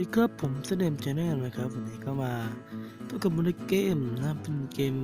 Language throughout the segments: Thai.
ดีครับผมเสนมชาแนลนะครับวันนี้ก็มาพบกับมูลเกมนะเป็นเกม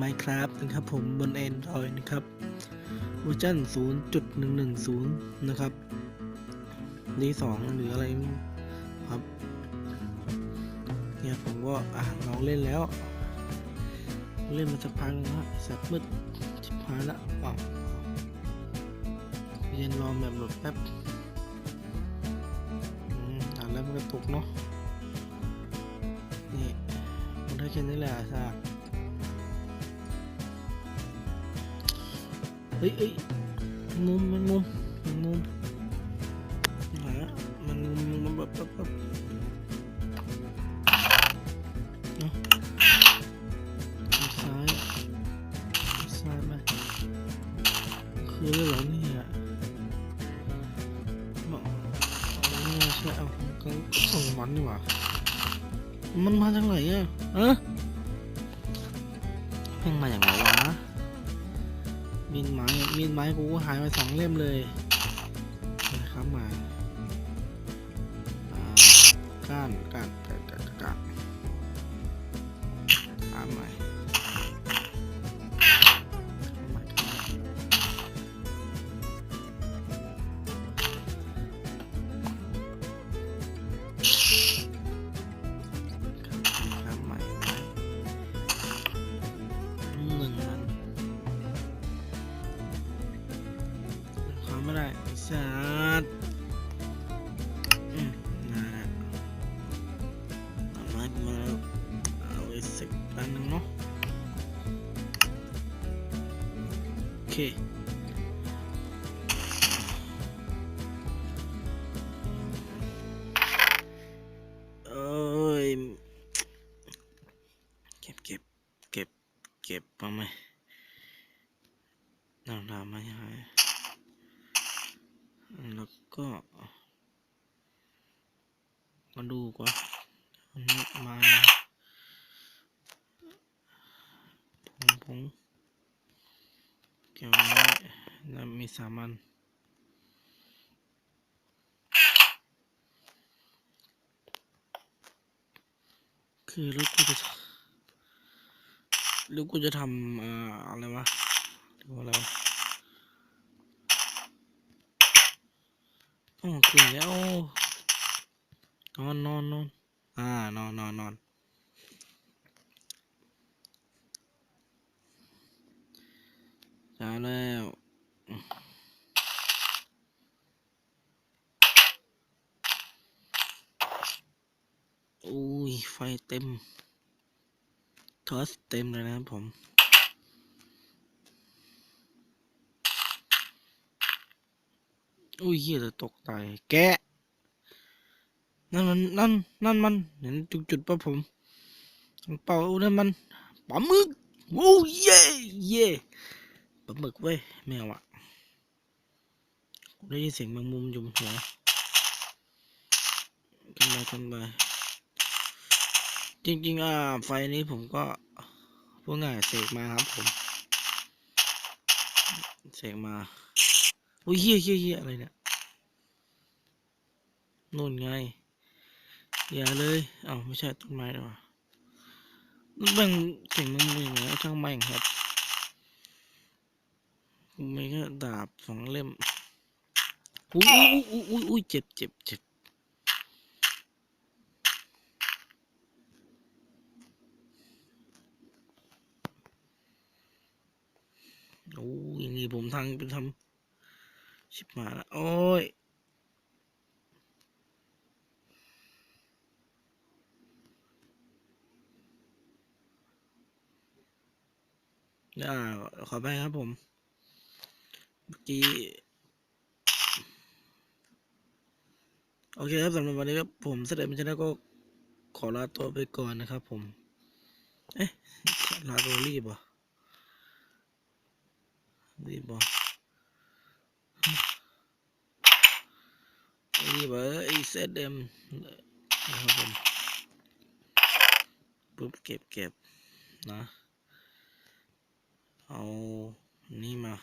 Minecraft นะครับผมบน Android นะครับเวอร์ชัน0.110 นะครับดีสองหรืออะไรครับเนี่ยผมก็อะลองเล่นแล้ว เล่นมาสักพักนึงแล้วสัตว์มืดชิบหายละอ้าวเย็นรอแบบหลดแป๊บานแล้วมันก็ตกเนาะนี่มันได้แค่นี้แหละซากเฮ้ยเฮ้ยมุมมันมุมมันมุมหามันมุมมันแบบแบบแบบเนาะซ้ายซ้ายไปคือเรื่อง นี่หว่า มันมาจากไหนอะเออเพิ่งมาอย่างไรวะมีดไม้มีดไม้กูหายไปสองเล่มเลยนะครับมาอ่าก้านก้าน ไม่ได้ไอ้สัตว์อืมนะเอาไม้มาเอาไว้สักอันหนึ่งเนาะโอเคเอ้ยเก็บเก็บเก็บเก็บมาไหมน้ำน้ำไม่หาย แล้วก็มาดูก่อนอันนี้มาผงผงเกี่ยวไว้แล้วมีสามันคือลูกกูจะลูกกูจะทำอะไรวะเรียกว่าอะไร วะอ๋อกินแล้วนอนนอนนอนอ่านอนนอนนอนเช้าแล้วอุ้ยไฟเต็มทอสเต็มเลยนะครับผม อุ้ยเหี้ยจะตกตายแกะนั่นมันนั่นนั่นมันเห็นจุดจุดปะผมเป่านั่นมันปลาหมึกโอ้เย่เย่ปลาหมึกเว้ยแมวอะได้ยินเสียงแมงมุมอยู่บหัวขึ้นไปขึ้นไปจริงๆอะไฟนี้ผมก็พวกง่ายเสกมาครับผมเสกมา โอ้ยเฮียเฮียเฮียอะไรเนี่ยนู่นไง อย่าเลยเอ้าไม่ใช่ต้นไม้หรอวะมันแบ่งเก่งมึงมึงเหรช่างแม่งครับไม่ก็ดาบสองเล่มอุ้ยอุ้ยอุ้ยอุ้ยเจ็บเจ็บเจ็บโอ้ยอย่างงี้ผมทางเป็นทำ ชิบหายละโอ้ยอ่าขอไปครับผม เมื่อกี้ โอเคครับสำหรับวันนี้ครับผมเสด็จมิชนะก็ขอลาตัวไปก่อนนะครับผม เอ๊ะ ลาตัวรีบอะรีบอะ เบอร์ไอเซดเอ็มนะครับผมปุ๊บเก็บเก็บนะ เอา นี่มา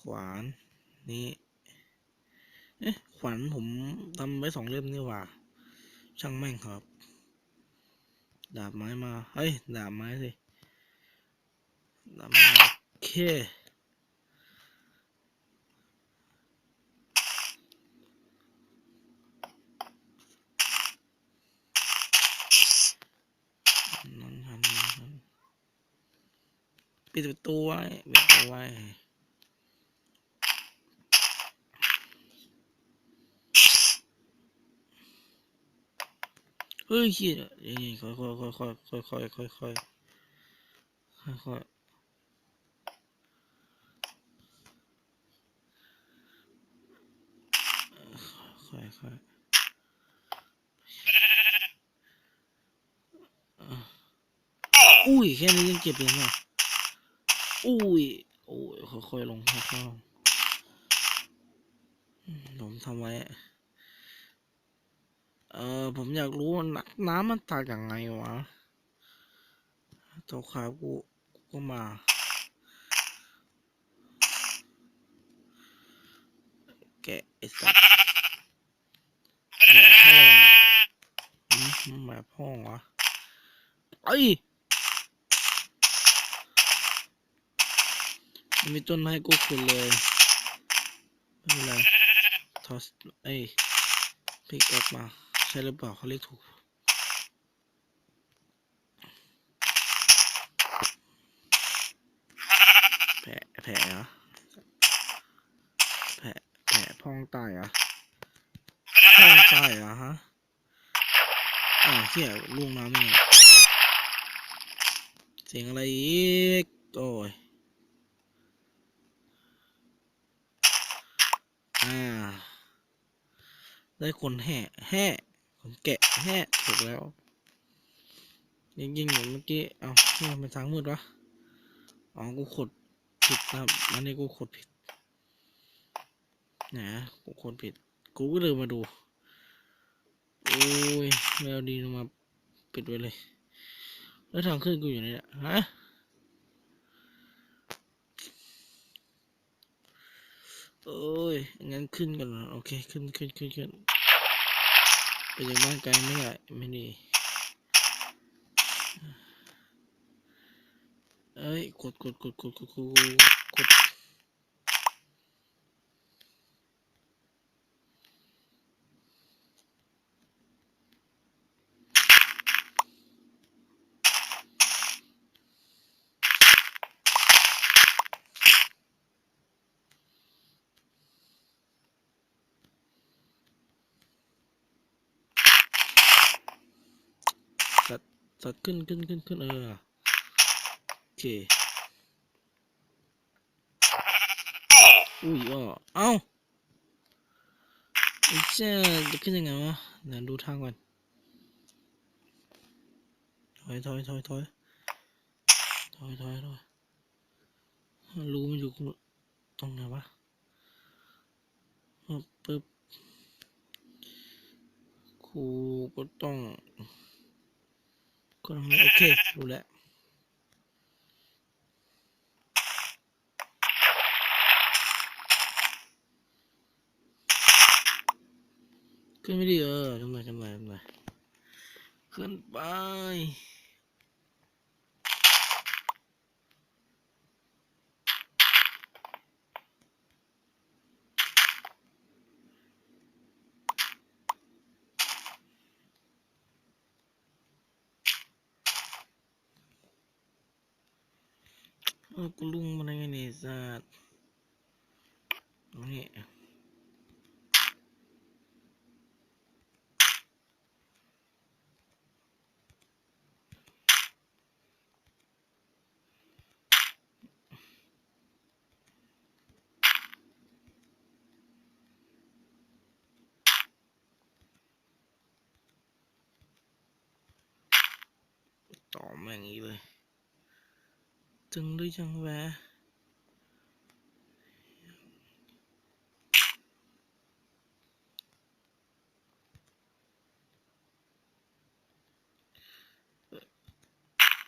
ขวาน นี่เอ๊ะขวานผมทำไว้สองเล่มนี่ว่า ช่างแม่งครับ ดาบไม้มา เฮ้ย ดาบไม้สิ ดาบไม้โอเค นั่นหันนั่นหัน ปิดประตูไว้ปิดประตูไว้เฮ้ยเฮียนี่ค่อยค่อยค่อยค่อยค่อยค่อยค่อยค่อยค่อยค่อยค่อยค่อยอุ้ยแค่นี้ยังเก็บเลยนะ อุ้ย โอ้ยค่อยค่อยลงค่อยค่อยลงผมทำไว้ เออผมอยากรู้ว่าน้ำน้ำมันตากยังไงวะเจ้าขากูกูก็มา แกไอ้สัตว์แกะพ่องมันหมายพ่องวะไอ้ย มีต้นไม้ให้กูขุดเลยไม่เป็นไรทอสเอ้ยพิกออกมา ใช่หรือเปล่าเขาเรียกถูกแผลแผลเหรอแผลแผลพองตายเหรอพองตายเหรอฮะอ้าเฮียล่วงน้ำยังไงเสียงอะไรอีก โอ้ย อ่า ได้คนแห่แห่คนแกะแห่ถูกแล้ว ยิงยิงอยู่เมื่อกี้ เอาที่มันเป็นทางมืดวะ อ๋อ กูขดผิดนะครับอันนี้กูขดผิด นะ กูขดผิด กูก็เลยมาดู โอ้ยแมวดีมาปิดไว้เลย แล้วทางขึ้นกูอยู่ไหนฮะ โอ้ยงั้นขึ้นกันหรอโอเค ขึ้นขึ้นขึ้นขึ้นไปยังบ้านไกลไม่ได้ไม่ดีเอ้ยกดกดกดกดกดกดกดสั ตว์สัตว์ขึ้นขึ้นขึ้นขึ้นเออโอเคอุ้ยอ้อเอ้าไอ้เจ้จะขึ้นยังไงวะเดี๋ยวดูทางก่อนถอยถอยถอยถอยถอยถอยถอยรู้มันอยู่ตรงไหนวะปึ๊บปึ๊บครูก็ต้อง ก็ทำโอเค รู้แล้วขึ้นไม่ดีเออทำไมทำไมทำไมขึ้นไป กูลุงมาได้ไงเนี่ยสัตว์นี่ต่อแม่งอีกเลย จึงหรือยังแวะ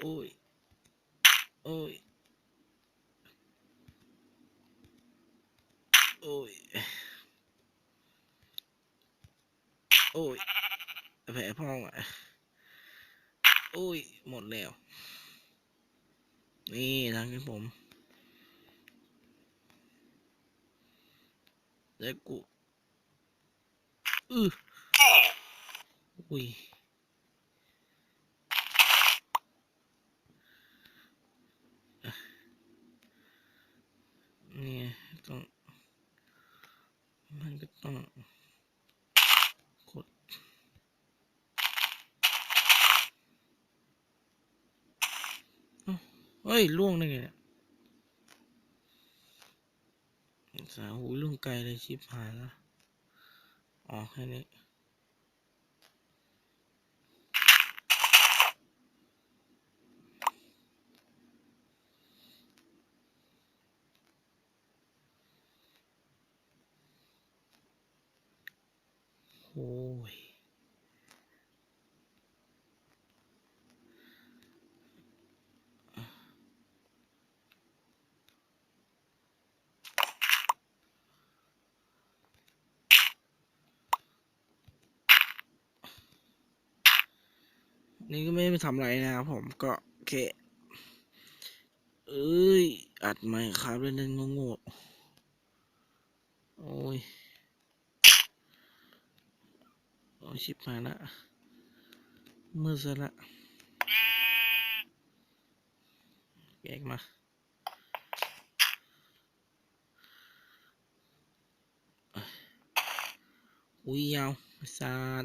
โอ้ย โอ้ย โอ้ย โอ้ยแผลพองอะ โอ้ย หมดแล้ว นี่ทางที่ผมแล้วกูอืออุ้ย นี่ไงต้อง มันก็ต้องกดเอ้า เฮ้ยล่วงได้ไงเนี่ยสาหูล่วงไกลเลยชิบหายแล้วอ๋อแค่นี้โอ้ย นี่ก็ไม่ได้ไปทำอะไรนะครับผมก็โอเค เอ้ย อัดไหมค์ครับเล่นเล่นโง่ๆโอ้ย โอ้ยชิบหายละมือซะละแยกมาอุ้ยยาวไอ้สาด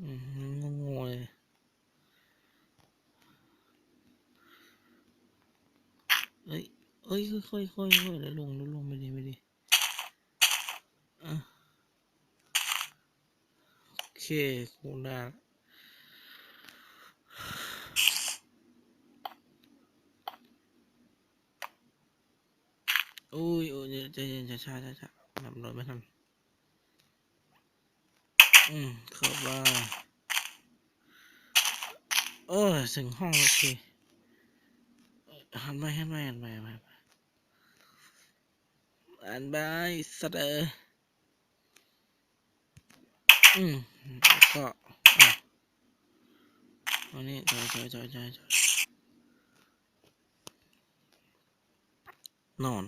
งงเลยเอ้ยเอ้ยค่อยๆค่อยๆค่อยแล้วลงแล้วลงไม่ดีไม่ดีอะโอเคกูได้ละโอ้ยโอ้ยใจเย็นช้าช้าช้าช้าๆนับรถไม่ทัน อืมเข้าบ้านโอ้ยถึงห้องโอเคหันไปหันไปหันไปหันไปหันไปสเตอร์อืมก็อะอันนี้จอยจอยจอยจอยจอยนอน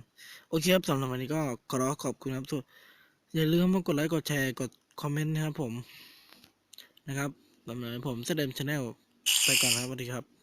โอเคครับสำหรับวันนี้ก็ขอขอบคุณครับทุกอย่าลืมมากดไลค์กดแชร์กด คอมเมนต์นะครับผมนะครับสำหรับผมเสด็มชาแนลไปก่อนครับสวัสดีครับ